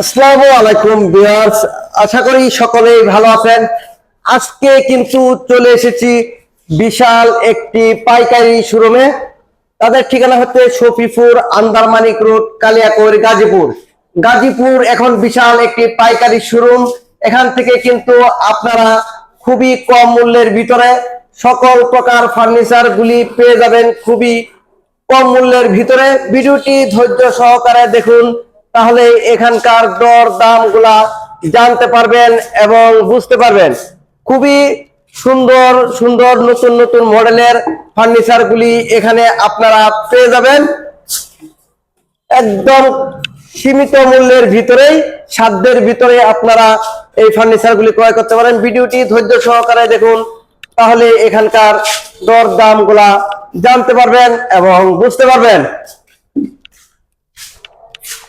আসসালামু আলাইকুম ভিউয়ার্স, আশা করি সকলেই ভালো আছেন। আজকে কিন্তু চলে এসেছি বিশাল একটি পাইকারি শোরুমে। তাদের ঠিকানা হচ্ছে শফিপুর আন্দারমানিক রোড, কালিয়াকৈর, গাজীপুর। গাজীপুর এখন বিশাল একটি পাইকারি শোরুম। এখান থেকে কিন্তু আপনারা খুবই কম মূল্যের ভিতরে সকল প্রকার ফার্নিচার গুলি পেয়ে যাবেন খুবই কম মূল্যের ভিতরে। ভিডিওটি ধৈর্য সহকারে দেখুন। তাহলে এখানকার দর দামগুলা জানতে পারবেন এবং বুঝতে পারবেন। খুবই সুন্দর সুন্দর নতুন নতুন মডেলের ফার্নিচার গুলি এখানে আপনারা পেয়ে যাবেন। একদম সীমিত মূল্যের ভিতরেই, সাধ্যের ভিতরে আপনারা এই ফার্নিচার গুলি ক্রয় করতে পারেন। ভিডিওটি ধৈর্য সহকারে দেখুন, তাহলে এখানকার দর দামগুলা জানতে পারবেন এবং বুঝতে পারবেন।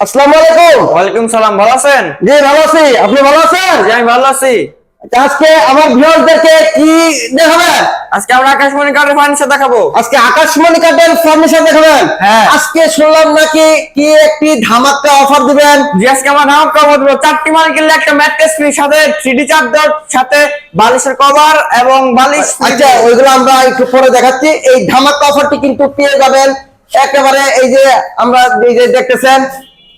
আসসালামু আলাইকুম। ওয়ালাইকুম সালাম ভালো আছেন? জি ভালো আছি। আপনি ভালো আছেন? জি আমি ভালো আছি। আজকে আমার ভিউয়ারদেরকে কি দেখাবেন? আজকে আমরা আকাশমণি ফার্নিচার দেখাবো। আজকে আকাশমণি ফার্নিচার দেখাবেন? হ্যাঁ। আজকে শুনলাম নাকি কি একটি ধামাকা অফার দিবেন? জি আজকে আমরা দেবো। চারটি মাল কিনলে একটা ম্যাট্রেস ফ্রি সাথে থ্রি চার্জার সাথে বালিশের কভার এবং বালিশ আচ্ছা ওইগুলো আমরা একটু পরে দেখাচ্ছি। এই ধামাকা অফারটি কিন্তু পেয়ে যাবেন একেবারে এই যে আমরা এই যে দেখতেছেন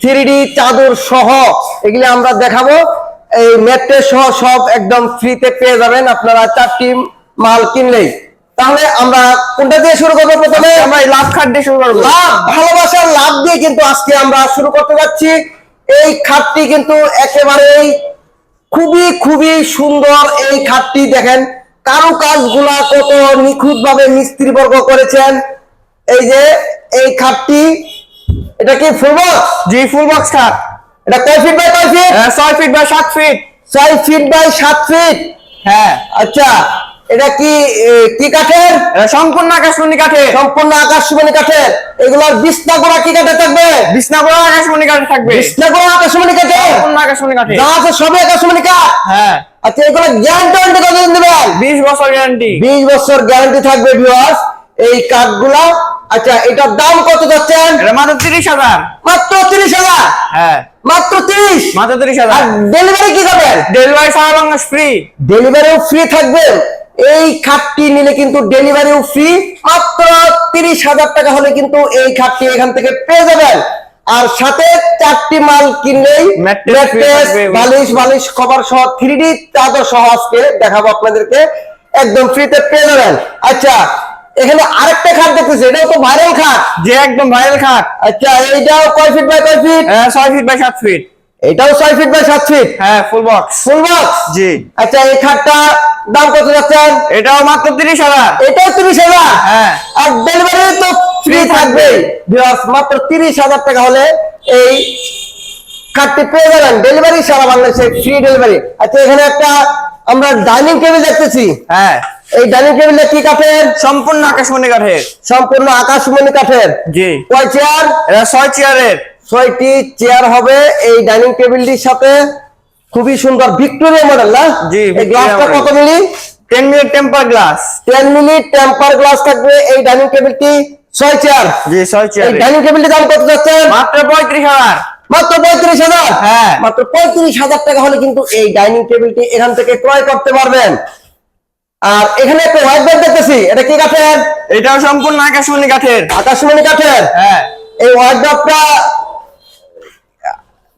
থ্রি চাদর সহ এগুলি আমরা দেখাবো। এই ম্যাট্রেস সহ সব একদম ফ্রিতে পেয়ে যাবেন আপনারা চারটি মাল কিনলেই। তাহলে আমরা কোনটা দিয়ে শুরু করব প্রথমে? আমরা এই লাভ খাট দিয়ে শুরু করব। লাভ ভালোবাসার লাভ দিয়ে কিন্তু আজকে আমরা শুরু করতে যাচ্ছি। এই খাটটি কিন্তু একেবারেই খুবই খুবই সুন্দর এই খাতটি দেখেন। কারু কাজগুলা কত নিখুঁত ভাবে মিস্ত্রি বর্গ করেছেন। এই যে এই খাতটি এটা কি ফুল বক্স জি ফুল বক্স খাট এটা কয় ফিট বাই কয় ফিট আহ, ছয় ফিট বাই সাত ফিট ছয় ফিট বাই সাত ফিট হ্যাঁ। আচ্ছা এটা কি কি কাঠের? সম্পূর্ণ আকাশমণি কাঠের। সম্পূর্ণ আকাশমণি কাঠের। এগুলার বিছনা গোড়া কি কাঠের থাকবে? বিছনাগুলো আকাশমণি কাঠে থাকবে। বিছনা গোড়া আকাশমণি কাঠের সম্পূর্ণ আকাশমণি কাঠে। যা আছে সবই আকাশমণি কাঠ? হ্যাঁ। আচ্ছা এগুলো গ্যারান্টি ওয়ারেন্টি কতদিন দেবেন? বিশ বছর গ্যারান্টি বিশ বছর গ্যারান্টি থাকবে ভিউয়ার্স এই কাঠগুলা আচ্ছা এটার দাম কত যাচ্ছেন? মাত্র তিরিশ হাজার। মাত্র তিরিশ হাজার? হ্যাঁ। মাত্র তিরিশ? মাত্র তিরিশ হাজার। ডেলিভারি কি করবেন ডেলিভারি সারা বাংলাদেশ ফ্রি ডেলিভারিও ফ্রি থাকবে। এই খাটটি নিলে কিন্তু ডেলিভারিও ফ্রি মাত্র তিরিশ হাজার টাকা হলে কিন্তু এই খাটটি এখান থেকে পেয়ে যাবেন। আর সাথে চারটি মাল কিনলেই থাকবে। বালিশ বালিশ কভার সহ থ্রি ডি চাদর সহ আজকে দেখাবো আপনাদেরকে। একদম ফ্রিতে পেয়ে যাবেন। আচ্ছা এখানে আরেকটা খাট দেখতেছি এটাও তো ভাইরাল খাট। যে একদম ভাইরাল খাট। আচ্ছা এইটাও কয় ফিট বাই কয় ফিট আহ, ছয় ফিট বাই সাত ফিট এটাও ছয় ফিট বাই সাত ফিট হ্যাঁ ফুল বক্স ফুল বক্স জি। আচ্ছা এই খাটটা দাম কত যাচ্ছেন? এটাও মাত্র তিরিশ হাজার। এটাও তিরিশ হাজার? হ্যাঁ। আর ডেলিভারি তো ফ্রি থাকবে। মাত্র তিরিশ হাজার টাকা হলে এই খাটটি পেয়ে যাবেন। ডেলিভারি সারা বাংলাদেশে ফ্রি ডেলিভারি আচ্ছা এখানে একটা আমরা ডাইনিং টেবিল দেখতেছি। হ্যাঁ। এই ডাইনিং টেবিলটা কি কাঠের? সম্পূর্ণ আকাশমণি কাঠের। সম্পূর্ণ আকাশমণি কাঠের। জি। কয় চেয়ার? এটা ছয় চেয়ারের। ছয়টি চেয়ার হবে এই ডাইনিং টেবিলটির সাথে। খুবই সুন্দর ভিক্টোরিয়া মডেল না? জি, এই গ্লাসটা কত মিলি? Ten minute temper glass. Ten minute temper glass থাকবে এই ডাইনিং টেবিলটি। ছয় চেয়ার। জি ছয় চেয়ার এই ডাইনিং টেবিলটির দাম কত যাচ্ছে? মাত্র পঁয়ত্রিশ হাজার। মাত্র পঁয়ত্রিশ হাজার? হ্যাঁ। মাত্র পঁয়ত্রিশ হাজার টাকা হলে কিন্তু এই ডাইনিং টেবিলটি এখান থেকে ক্রয় করতে পারবেন। আর এখানে একটা হোয়াইট বোর্ড দেখতেছি। এটা কি কাঠের? এটাও সম্পূর্ণ আকাশমণি কাঠের। আকাশমণি কাঠের? হ্যাঁ। এই হোয়াইট বোর্ডটা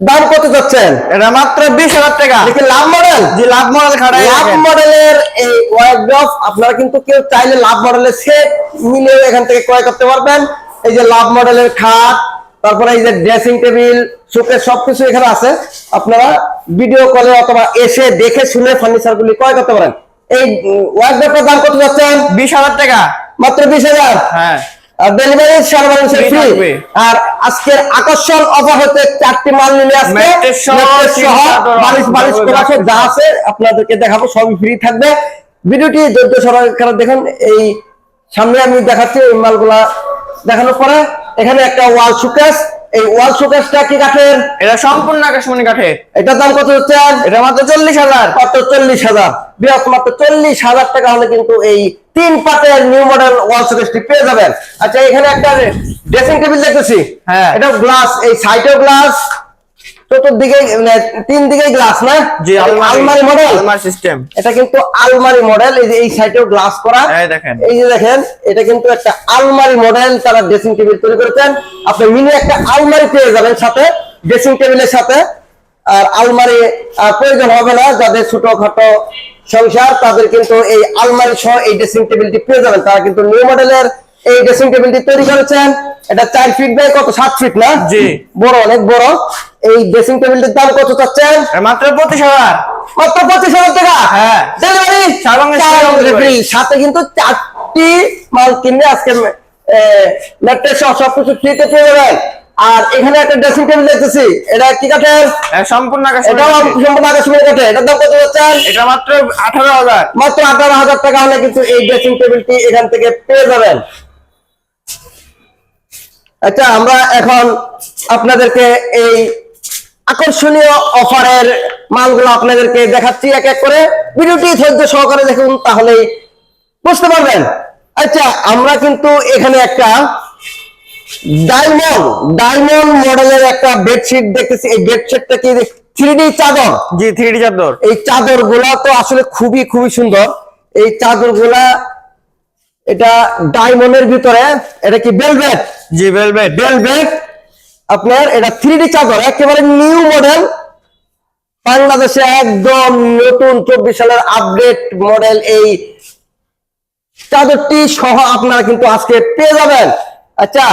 দাম কত যাচ্ছেন? এটা মাত্র বিশ হাজার টাকা। দেখি লাভ মডেল যে লাভ মডেল খাটাই লাভ মডেলের এই ওয়ার্ড্রপ আপনারা কিন্তু কেউ চাইলে লাভ মডেলের সেট মিলিয়ে এখান থেকে ক্রয় করতে পারবেন। এই যে লাভ মডেলের খাট তারপরে এই যে ড্রেসিং টেবিল শোকেস সবকিছু এখানে আছে। আপনারা ভিডিও কলে অথবা এসে দেখে শুনে ফার্নিচার গুলি ক্রয় করতে পারেন। এই ওয়ার্ড্রপের দাম কত যাচ্ছেন? বিশ হাজার টাকা। মাত্র বিশ হাজার? হ্যাঁ। আর ডেলিভারি সারা ফ্রি আর আজকের আকর্ষণ অফার হতে চারটি মাল নিলে আজকে। Mattress সহ, mattress সহ চাদর, বালিশ বালিশ চাদর, যা আছে আপনাদেরকে দেখাবো সবই ফ্রি থাকবে। ভিডিওটি ধৈর্য সহকারে দেখুন। এই সামনে আমি দেখাচ্ছি এই মালগুলা দেখানোর পরে এখানে একটা ওয়াল শোকেস এই ওয়াল শোকেসটা কি কাঠের? এটা সম্পূর্ণ আকাশমণি কাঠের। এটার দাম কত হচ্ছে? এটা মাত্র চল্লিশ হাজার। মাত্র চল্লিশ হাজার। মাত্র চল্লিশ হাজার টাকা হলে কিন্তু এই তিন পাতের নিউ মডেল ওয়াল শোকেসটি পেয়ে যাবেন। আচ্ছা এখানে একটা ড্রেসিং টেবিল দেখতেছি। হ্যাঁ। এটা গ্লাস এই সাইডেও গ্লাস চতুর্দিকে মানে তিন দিকে গ্লাস না? জি আলমারি। মডেল আলমারি সিস্টেম এটা কিন্তু আলমারি মডেল এই যে এই সাইডেও গ্লাস করা। এই দেখেন। এই যে দেখেন এটা কিন্তু একটা আলমারি মডেল তারা ড্রেসিং টেবিল তৈরি করেছেন। আপনি মিনি একটা আলমারি পেয়ে যাবেন সাথে ড্রেসিং টেবিলের সাথে। আর আলমারি প্রয়োজন হবে না যাদের ছোটখাটো সংসার তাদের কিন্তু এই আলমারি সহ এই ড্রেসিং টেবিলটি পেয়ে যাবেন। তারা কিন্তু নিউ মডেলের এই ড্রেসিং টেবিলটি তৈরি করেছেন। এটা চার ফিট বাই কত? সাত ফিট না? জি। বড় অনেক বড়। এই ড্রেসিং টেবিলটির দাম কত চাচ্ছেন? মাত্র পঁচিশ হাজার। মাত্র পঁচিশ হাজার টাকা? হ্যাঁ। ডেলিভারি। সাথে কিন্তু চারটি মাল কিনলে আজকে ল্যাপটপ সহ সবকিছু ফ্রিতে পেয়ে যাবেন। আর এখানে একটা ড্রেসিং টেবিল দেখতেছি। এটা কি কাঠের? এ, সম্পূর্ণ আকাশ এটাও সম্পূর্ণ আকাশমণি কাঠের। এটার দাম কত যাচ্ছেন এটা মাত্র আঠারো হাজার। মাত্র আঠারো হাজার টাকা হলে কিন্তু এই ড্রেসিং টেবিলটি এখান থেকে পেয়ে যাবেন। আচ্ছা আমরা এখন আপনাদেরকে এই আকর্ষণীয় অফারের মালগুলো আপনাদেরকে দেখাচ্ছি এক এক করে। ভিডিওটি ধৈর্য সহকারে দেখুন তাহলেই বুঝতে পারবেন। আচ্ছা আমরা কিন্তু এখানে একটা ডায়মন্ড ডায়মন্ড মডেলের একটা বেডশিট দেখতেছি। এই বেডশিটটা কি? থ্রি ডি চাদর। জি থ্রি ডি চাদর। এই চাদরগুলা তো আসলে খুবই খুবই সুন্দর। এই চাদরগুলা এটা ডায়মন্ডের ভিতরে এটা কি বেলভেট জি ভেলভেট বেলভেট আপনার এটা থ্রি ডি চাদর একেবারে নিউ মডেল বাংলাদেশে একদম নতুন চব্বিশ সালের আপডেট মডেল এই চাদরটি সহ আপনারা কিন্তু আজকে পেয়ে যাবেন। আচ্ছা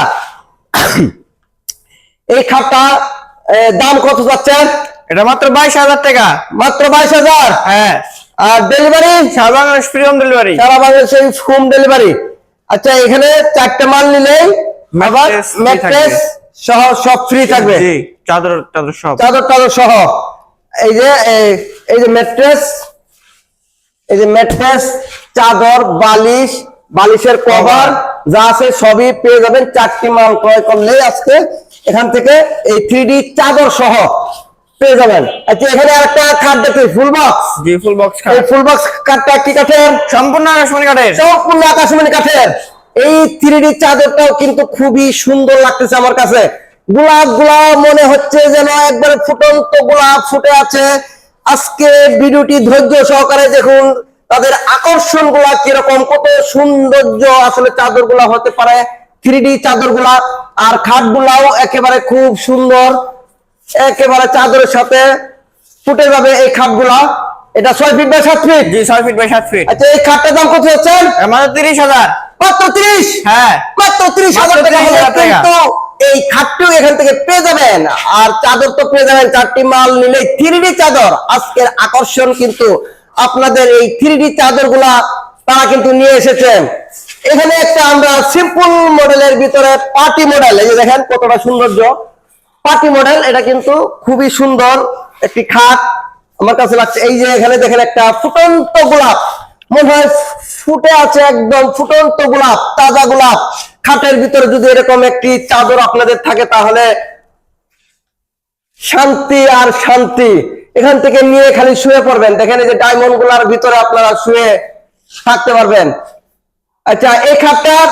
এই খাটটা দাম কত যাচ্ছেন এটা মাত্র বাইশ হাজার টাকা। মাত্র বাইশ হাজার? হ্যাঁ। আর ডেলিভারি সারা বাংলাদেশ ফ্রি হোম ডেলিভারি সারা বাংলাদেশে হোম ডেলিভারি আচ্ছা এখানে চারটে মাল নিলেই আবার ম্যাট্রেস সহ সব ফ্রি থাকবে। চাদর চাদর সব। চাদর টাদর সহ। এই যে এই- এই যে ম্যাট্রেস এই যে ম্যাট্রেস চাদর বালিশ বালিশের কভার যা আছে সবই পেয়ে যাবেন। চারটি মাল ক্রয় করলেই আজকে এখান থেকে এই থ্রি চাদর সহ পেয়ে যাবেন। আচ্ছা এখানে একটা খাট দেখি ফুল বক্স জি ফুল বক্স এই ফুল বক্স কাঠটা কি কাঠের? সম্পূর্ণ আকাশমণি কাঠের। সম্পূর্ণ আকাশমণি কাঠের। এই থ্রি চাদরটাও কিন্তু খুবই সুন্দর লাগতেছে আমার কাছে। গোলাপ গোলাপ মনে হচ্ছে যেন একবারে ফুটন্ত গোলাপ ফুটে আছে। আজকে ভিডিওটি ধৈর্য সহকারে দেখুন। তাদের আকর্ষণগুলা কীরকম? কত সৌন্দর্য আসলে চাদরগুলা হতে পারে থ্রি চাদরগুলা আর খাট গুলাও একেবারে খুব সুন্দর। একেবারে চাদরের সাথে ফুটে যাবে এই খাটগুলা। এটা ছয় ফিট বাই সাত ফিট? জি ছয় ফিট বাই সাত ফিট। আচ্ছা এই খাটটার দাম কত হচ্ছেন মাত্র তিরিশ হাজার। মাত্র ত্রিশ? হ্যাঁ। মাত্র ত্রিশ হাজার টাকা 30,000 হলে টাকা। কিন্তু এই খাটটিও এখান থেকে পেয়ে যাবেন। আর চাদর তো পেয়ে যাবেন চারটি মাল নিলে থ্রি চাদর। আজকের আকর্ষণ কিন্তু আপনাদের এই থ্রি চাদরগুলা তারা কিন্তু নিয়ে এসেছেন এখানে একটা আমরা সিম্পল মডেলের ভিতরে পার্টি মডেল এই যে দেখেন কতটা সৌন্দর্য। পার্টি মডেল এটা কিন্তু খুবই সুন্দর, একটি খাট। আমার কাছে লাগছে, এই যে এখানে দেখেন একটা ফুটন্ত গোলাপ। মনে হয় ফুটে আছে একদম ফুটন্ত গোলাপ, তাজা গোলাপ। খাটের ভিতরে যদি এরকম একটি চাদর আপনাদের থাকে, তাহলে শান্তি আর শান্তি। এখান থেকে নিয়ে খালি শুয়ে পড়বেন। দেখেন এই যে ডায়মন্ডগুলার ভিতরে আপনারা শুয়ে থাকতে পারবেন। আচ্ছা এই খাটটার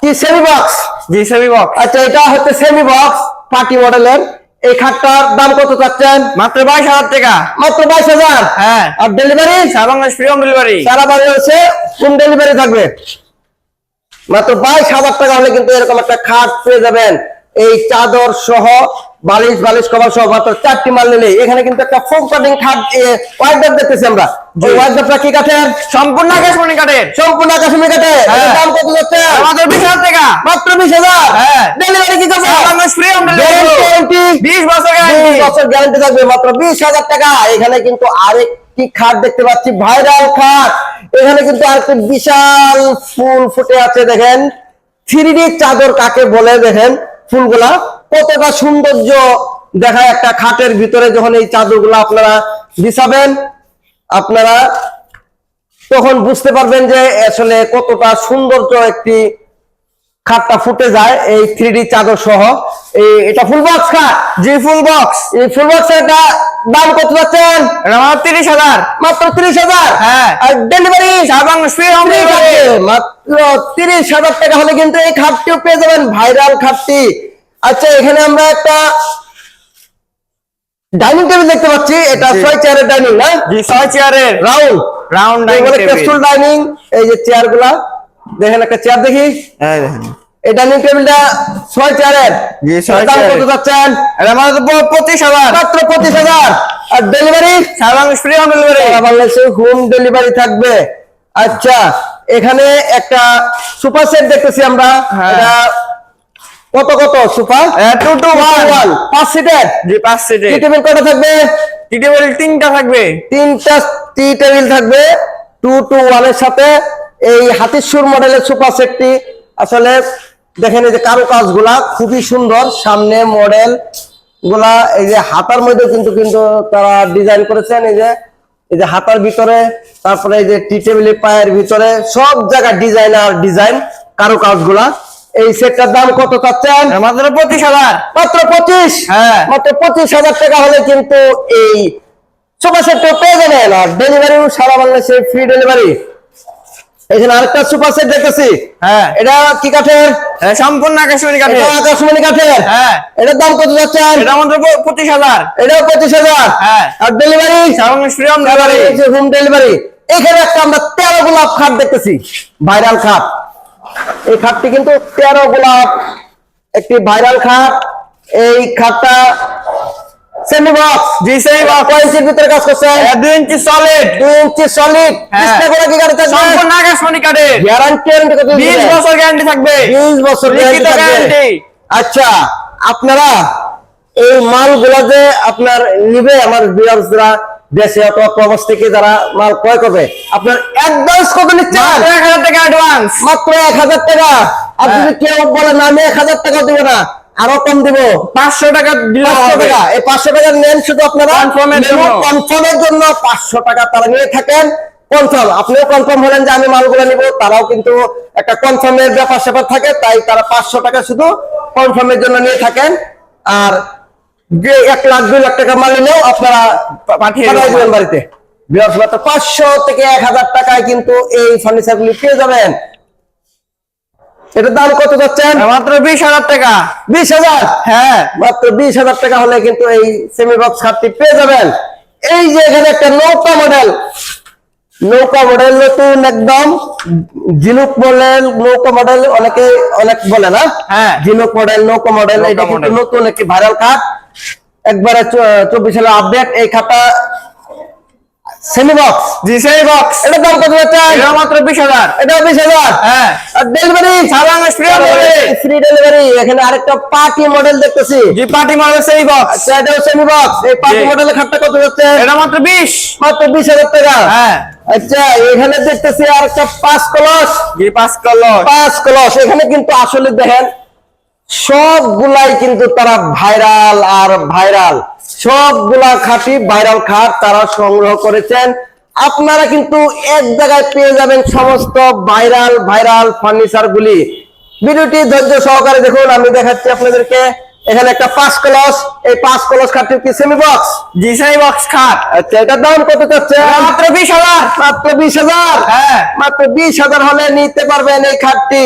কি সেমি বক্স জি সেমি বক্স আচ্ছা এটা হচ্ছে সেমি বক্স পার্টি মডেলের এই খাটটার দাম কত চাচ্ছেন? মাত্র বাইশ হাজার টাকা। মাত্র বাইশ হাজার? হ্যাঁ। আর ডেলিভারি সারা বাংলাদেশ ফ্রি হোম ডেলিভারি সারা বাংলাদেশে হোম ডেলিভারি থাকবে। মাত্র বাইশ হাজার টাকা হলে কিন্তু এরকম একটা খাট পেয়ে যাবেন। এই চাদর সহ বালিশ বালিশ কভার সহ মাত্র চারটি মাল নিলে এখানে কিন্তু একটা ফোম কাটিং খাট ওয়াইডার দেখতেছি আমরা। ওই ওয়াইডারটা কি কাঠের? সম্পূর্ণ আকাশমণি কাঠের। সম্পূর্ণ আকাশমণি কাঠে হ্যাঁ। দাম কত যাচ্ছে? মাত্র বিশ হাজার টাকা। মাত্র বিশ হাজার। হ্যাঁ। ডেলিভারি কি করবে? বাংলাদেশ ফ্রি ডেলিভারি গ্যারান্টি বিশ বছর দুই গ্যারান্টি বছর গ্যারান্টি থাকবে মাত্র বিশ হাজার টাকা। এখানে কিন্তু আরেকটি খাট দেখতে পাচ্ছি ভাইরাল খাট। এখানে কিন্তু আরেকটি বিশাল ফুল ফুটে আছে দেখেন। থ্রি চাদর কাকে বলে দেখেন ফুলগুলা? কতটা সৌন্দর্য দেখায় একটা খাটের ভিতরে যখন এই চাদরগুলো আপনারা বিছাবেন আপনারা তখন বুঝতে পারবেন যে আসলে কতটা সৌন্দর্য একটি খাটটা ফুটে যায় এই থ্রি চাদর সহ। এই এটা ফুল বক্স খাট জি ফুল বক্স এই ফুল বক্সের দাম কত যাচ্ছেন? এটা মাত্র তিরিশ হাজার। মাত্র তিরিশ হাজার? হ্যাঁ। আর ডেলিভারি ডেলিভারি মাত্র তিরিশ হাজার টাকা হলে কিন্তু এই খাটটিও পেয়ে যাবেন। ভাইরাল খাটটি। আচ্ছা এখানে আমরা একটা ডাইনিং টেবিল দেখতে পাচ্ছি। এটা ছয় চেয়ারের ডাইনিং না? ছয় চেয়ারের। রাউন্ড। রাউন্ড ক্যাপসুল ডাইনিং এই যে চেয়ারগুলা দেখেন একটা চেয়ার দেখি। এই ডাইনিং টেবিলটা ছয় চেয়ারের। জি, ছয় দাম কত যাচ্ছেন এটা মাত্র পঁচিশ হাজার। মাত্র পঁচিশ হাজার। আর ডেলিভারি? সারা ফ্রি হোম ডেলিভারি বাংলাদেশে হোম ডেলিভারি থাকবে। আচ্ছা এখানে একটা সুপার সেট দেখতেছি আমরা। হ্যাঁ। এটা কত কত? সুপার? টু টু ওয়ান পাঁচ সিটের জি পাঁচ সিটে টি টেবিল কটা থাকবে? টি টেবিল তিনটা থাকবে। তিনটা টি টেবিল থাকবে। টু টু ওয়ানের সাথে এই হাতির সুর মডেলের সুপার সেটটি। আসলে দেখেন এই যে কারও কাজগুলা খুবই সুন্দর। সামনে মডেলগুলা এই যে হাতার মধ্যে কিন্তু কিন্তু তারা ডিজাইন করেছেন। এই যে এই যে হাতার ভিতরে তারপরে এই যে টি টেবিলের পায়ের ভিতরে সব জায়গায় ডিজাইন আর ডিজাইন কারও কাজগুলা এই সেটটার দাম কত চাচ্ছেন? মাত্র পঁচিশ হাজার। মাত্র পঁচিশ? হ্যাঁ। মাত্র পঁচিশ হাজার টাকা হলে কিন্তু এই সুপার সেটটা পেয়ে যাবেন। আর ডেলিভারি সারা বাংলাদেশে ফ্রি ডেলিভারি এখানে আরেকটা সুপার সেট দেখতেছি। হ্যাঁ। এটা কি কাঠের? সম্পূর্ণ আকাশমণি কাঠে এটা আকাশমণি কাঠের। হ্যাঁ। এটার দাম কত যাচ্ছেন এটা মাত্র পঁচিশ হাজার। এটাও পঁচিশ হাজার। হ্যাঁ। আর ডেলিভারি হোম ডেলিভারি এখানে একটা আমরা তেরো গোলাপ খাট দেখতেছি। ভাইরাল খাট। এই খাটটি কিন্তু তেরো গোলাপ একটি ভাইরাল খাট। এই খাটটা সেমি বক্স জি সেই বা কয় ইঞ্চির ভিতরে কাজ করছে? দুই ইঞ্চি সলিড দুই ইঞ্চি সলিড হ্যাঁ। করে কি গাড়ি থাকবে? সম্পূর্ণ আকাশমণি কাঠে। গ্যারান্টি কত বিশ বছর গ্যারান্টি থাকবে। 20 বছর লিখিত guarantee থাকবে। guarantee। আচ্ছা আপনারা এই মালগুলা যে আপনার নিবে আমার ভিউয়ার্সরা দেশে অথবা প্রবাস থেকে যারা মাল ক্রয় করবে আপনার অ্যাডভান্স কত নিচ্ছেন এক হাজার টাকা অ্যাডভান্স মাত্র এক হাজার টাকা। আর যদি কেউ বলে না আমি এক হাজার টাকা দিব না আরও কম দিব। পাঁচশো টাকা পাঁচশো টাকা। এই পাঁচশো টাকা নেন শুধু আপনারা। কনফার্মের জন্য। পাঁচশো টাকা তারা নিয়ে থাকেন। কনফার্ম আপনিও কনফার্ম হলেন যে আমি মালগুলো নিব। তারাও কিন্তু একটা কনফার্মের ব্যাপার স্যাপার থাকে তাই তারা পাঁচশো টাকা শুধু কনফার্মের জন্য নিয়ে থাকেন। আর এক লাখ দুই লাখ টাকা মাল নিলেও আপনারা পাঠিয়ে দেবেন। বাড়িতে। বৃহস্পতি পাঁচশো থেকে এক হাজার টাকায় কিন্তু এই ফার্নিচার গুলি পেয়ে যাবেন। এটার দাম কত যাচ্ছেন মাত্র বিশ হাজার টাকা। বিশ হাজার? হ্যাঁ। মাত্র বিশ হাজার টাকা হলে কিন্তু এই সেমি বক্স খাটটি পেয়ে যাবেন। এই যে এখানে একটা নৌকা মডেল নৌকা মডেল নতুন একদম। ঝিনুক মডেল নৌকা মডেল অনেকে অনেক বলে না? হ্যাঁ। ঝিনুক মডেল নৌকা মডেল এটা কিন্তু নতুন একটি ভাইরাল খাট। একবারে চব্বিশ সালের আপডেট এই খাটটা সেমি বক্স জি সেই বক্স এটার দাম কত যাচ্ছে? এটা মাত্র বিশ হাজার। এটা বিশ হাজার? হ্যাঁ। আর ডেলিভারি সারা বাংলাদেশ free ফ্রি ডেলিভারি এখানে আরেকটা পার্টি মডেল দেখতেছি। জি পার্টি মডেল সেই বক্স আচ্ছা এটা সেমি বক্স এই পার্টি মডেলের খাটটা কত যাচ্ছে? এটা মাত্র বিশ। মাত্র বিশ হাজার টাকা। হ্যাঁ। আচ্ছা এখানে দেখতেছি আর একটা পাঁচ কলস। জি পাঁচ পাঁচ কলস। এখানে কিন্তু আসলে দেখেন সবগুলাই কিন্তু তারা ভাইরাল আর ভাইরাল। সবগুলা খাঁটি ভাইরাল খাট তারা সংগ্রহ করেছেন। আপনারা কিন্তু এক জায়গায় পেয়ে যাবেন সমস্ত ভাইরাল ভাইরাল ফার্নিচার গুলি ভিডিওটি ধৈর্য সহকারে দেখুন আমি দেখাচ্ছি আপনাদেরকে। এখানে একটা পাঁচ কলস। এই পাঁচ কলস খাটটির কি সেমি বক্স জি সেই বক্স খাট। আচ্ছা এটার দাম কত চাচ্ছে মাত্র বিশ হাজার। মাত্র বিশ হাজার? হ্যাঁ। মাত্র বিশ হাজার হলে নিতে পারবেন এই খাটটি।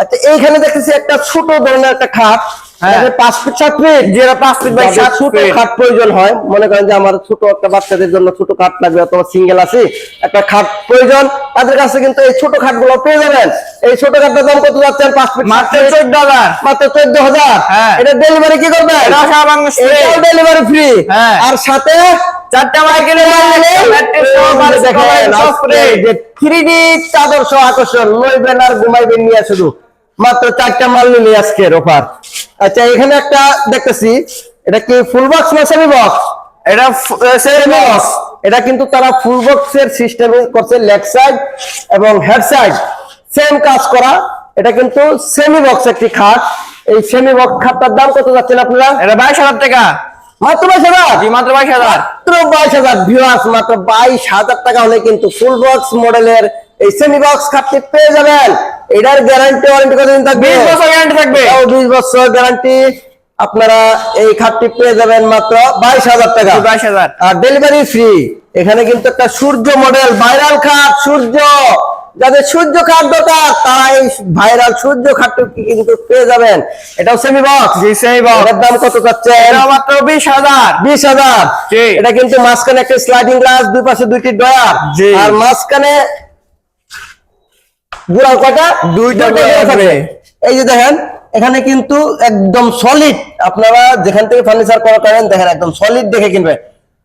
আচ্ছা এইখানে দেখতেছি একটা ছোট ধরনের একটা খাট। হ্যাঁ। পাঁচ ফিট সাত ফিট যেটা পাঁচ ফিট বাই সাত ছোট খাট প্রয়োজন হয়। মনে করেন যে আমার ছোট একটা বাচ্চাদের জন্য ছোট খাট লাগবে অথবা সিঙ্গেল আছে একটা খাট প্রয়োজন। তাদের কাছে কিন্তু এই ছোট খাটগুলো পেয়ে যাবেন। এই ছোট খাটটার দাম কত যাচ্ছেন পাঁচ ফিট মাত্র চোদ্দ হাজার। মাত্র চোদ্দ হাজার? হ্যাঁ। এটা ডেলিভারি কি। এটাও ডেলিভারি ফ্রি হ্যাঁ। আর সাথে চারটা মাইকেলে থ্রি ডি চাদর সহ আকর্ষণ। লইবেন আর ঘুমাইবেন নিয়ে শুধু। মাত্র চারটা মাল নিলে আজকের অফার আচ্ছা এখানে একটা দেখতেছি এটা কি ফুল বক্স না সেমি বক্স এটা সেমি বক্স এটা কিন্তু তারা ফুল বক্সের সিস্টেম করছে লেগ সাইড এবং হেড সাইড সেম কাজ করা এটা কিন্তু সেমি বক্স একটি খাট। এই সেমি বক্স খাটটার দাম কত যাচ্ছেন আপনারা? এটা বাইশ হাজার টাকা। মাত্র বাইশ হাজার? জি মাত্র বাইশ হাজার। মাত্র বাইশ হাজার ভিউয়ার্স মাত্র বাইশ হাজার টাকা হলে কিন্তু ফুল বক্স মডেলের এই সেমি বক্স খাটটি পেয়ে যাবেন। এটার গ্যারান্টি ওয়ারেন্টি কতদিন থাকবে? বিশ বছর গ্যারান্টি থাকবে। এটাও বিশ বছর গ্যারান্টি আপনারা এই খাটটি পেয়ে যাবেন মাত্র বাইশ হাজার টাকা। বাইশ হাজার। আর ডেলিভারি ফ্রি এখানে কিন্তু একটা সূর্য মডেল ভাইরাল খাট সূর্য। যাদের সূর্য খাট দরকার তারা এই ভাইরাল সূর্য খাটটি কিন্তু পেয়ে যাবেন। এটাও সেমি বক্স জি সেই বল এর দাম কত চাচ্ছেন? এটা মাত্র বিশ হাজার। বিশ হাজার। জি। এটা কিন্তু মাঝখানে একটা স্লাইডিং গ্লাস দুই পাশে দুইটি ডয়ার আর মাঝখানে গুড়াল কটা দুইটা থাকবে। এই যে দেখেন এখানে কিন্তু একদম সলিড আপনারা যেখান থেকে ফার্নিচার করা করেন দেখেন একদম সলিড দেখে কিনবে।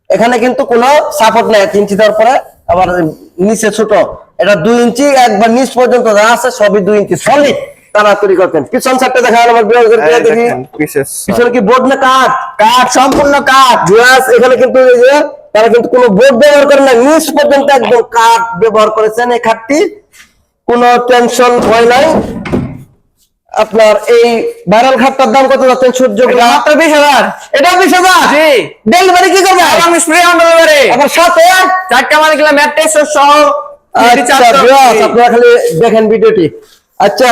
এখানে কিন্তু কোনো সাপোর্ট নাই। তিন দেওয়ার পরে আবার নিচে ছোট। এটা দুই ইঞ্চি একবার নিচ পর্যন্ত যা আছে সবই দুই ইঞ্চি সলিড তারা তৈরি করতেন। পিছন সাইডটা আমার দেখি। পিছনে কি বোর্ড না কাঠ? কাঠ সম্পূর্ণ কাঠ। গ্লাস এখানে কিন্তু এই যে তারা কিন্তু কোনো বোর্ড ব্যবহার করে না। নিচ পর্যন্ত একদম কাঠ ব্যবহার করেছেন এই খাটটি। কোনো টেনশন ভয় নাই। আপনার এই ভাইরাল খাটটার দাম কত যাচ্ছেন সূর্য মাত্র বিশ হাজার। এটা বিশ হাজার? জি। ডেলিভারি কি করবে? আমি স্প্রে অন ডেলিভারি আমার সাথে? চারটা মানে কিলো ম্যাট্রেস সহ। আচ্ছা আপনারা খালি দেখেন ভিডিওটি আচ্ছা।